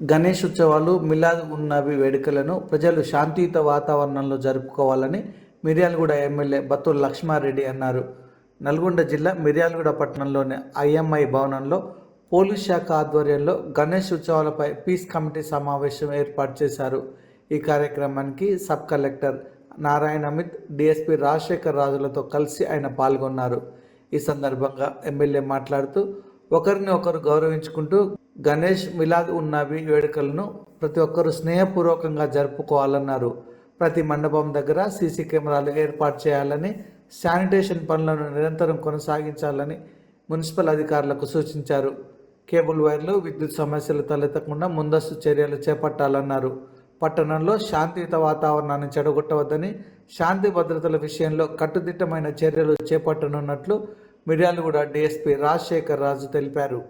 గణేష్ ఉత్సవాలు మిలాద్ ఉన్నవి వేడుకలను ప్రజలు శాంతియుత వాతావరణంలో జరుపుకోవాలని మిర్యాలగూడ ఎమ్మెల్యే బత్తుల లక్ష్మారెడ్డి అన్నారు. నల్గొండ జిల్లా మిర్యాలగూడ పట్టణంలోని ఐఎంఐ భవనంలో పోలీస్ శాఖ ఆధ్వర్యంలో గణేష్ ఉత్సవాలపై పీస్ కమిటీ సమావేశం ఏర్పాటు చేశారు. ఈ కార్యక్రమానికి sub collector Narayana Amit DSP Rajasekhar రాజులతో కలిసి ఆయన పాల్గొన్నారు. ఈ సందర్భంగా ఎమ్మెల్యే మాట్లాడుతూ ఒకరిని ఒకరు గౌరవించుకుంటూ గణేష్ మిలాద్ ఉన్నవి వేడుకలను ప్రతి ఒక్కరూ స్నేహపూర్వకంగా జరుపుకోవాలన్నారు. ప్రతి మండపం దగ్గర సీసీ కెమెరాలు ఏర్పాటు చేయాలని శానిటేషన్ పనులను నిరంతరం కొనసాగించాలని మున్సిపల్ అధికారులకు సూచించారు. కేబుల్ వైర్లు విద్యుత్ సమస్యలు తలెత్తకుండా ముందస్తు చర్యలు చేపట్టాలన్నారు. పట్టణంలో శాంతియుత వాతావరణాన్ని చెడగొట్టవద్దని శాంతి భద్రతల విషయంలో కట్టుదిట్టమైన చర్యలు చేపట్టనున్నట్లు మిర్యాలగూడ డీఎస్పీ రాజశేఖర్ రాజు తెలిపారు.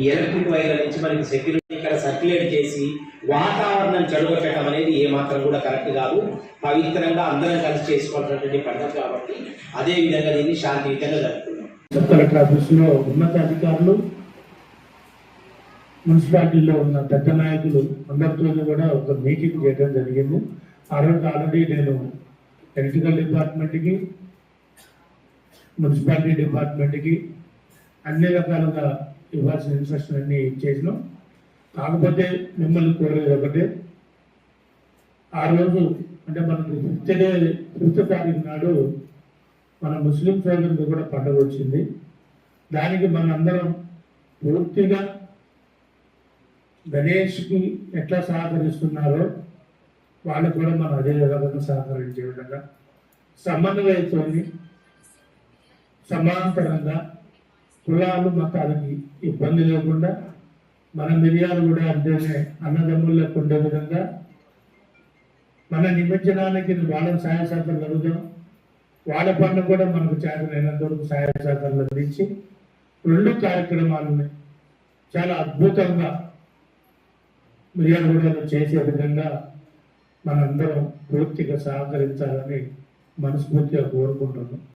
ఈ ఎలక్ట్రిక్ వైర్ల నుంచి మనకి సెక్యూరిటీ ఇక్కడ సర్క్యులేట్ చేసి వాతావరణం చెడగొట్టడం అనేది ఏ మాత్రం కూడా కరెక్ట్ కాదు. పవిత్రంగా అందరం కలిసి చేసుకోవాల్సినటువంటి పండుగ కాబట్టి అదే విధంగా దీన్ని శాంతియుతంగా జరుపుకున్నాం కలెక్టర్ ఆఫీసులో ఉన్నత అధికారులు మున్సిపాలిటీలో ఉన్న పెద్ద నాయకులు అందరితో కూడా ఒక మీటింగ్ చేయడం జరిగింది. ఆ రోజు ఆల్రెడీ నేను ఎలక్ట్రికల్ డిపార్ట్మెంట్కి మున్సిపాలిటీ డిపార్ట్మెంట్కి అన్ని రకాలుగా ఇవ్వాల్సిన ఇన్స్ట్రక్షన్ అన్ని ఇచ్చేసినాం కాకపోతే మిమ్మల్ని కోరేది ఒకటే ఆ రోజు అంటే మనకు ఫిఫ్త్ డే ఫిఫ్త్ తారీఖు నాడు మన ముస్లిం సోదరులకు కూడా పండుగ వచ్చింది. దానికి మనందరం పూర్తిగా గణేష్కి ఎట్లా సహకరిస్తున్నారో వాళ్ళకు కూడా మనం అదే విధంగా సహకరించే విధంగా సమన్వయంతో సమాంతరంగా కులాలు మతాలకి ఇబ్బంది లేకుండా మన మిరియాలు కూడా అంటేనే అన్నదమ్ములకు ఉండే విధంగా మన నిమజ్జనానికి వాళ్ళ సహాయ సహకారాలు అడుగుదాం. వాళ్ళ పనులు కూడా మనకు చేతనైనంత వరకు సహాయ సహకారాలు అందించి రెండు కార్యక్రమాలని చాలా అద్భుతంగా మిర్యాలగూడలో చేసే విధంగా మనందరం పూర్తిగా సహకరించాలని మనస్ఫూర్తిగా కోరుకుంటున్నాం.